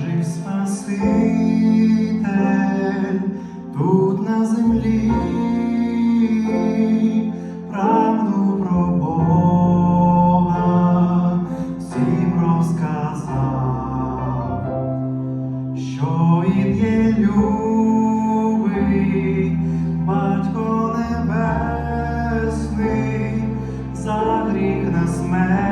жив Спаситель тут на землі, правду про Бога всім що він є любий, батько небесний, за гріх на смерть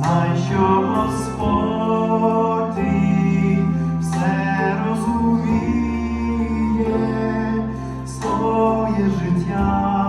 знай, що Господь все розуміє своє життя.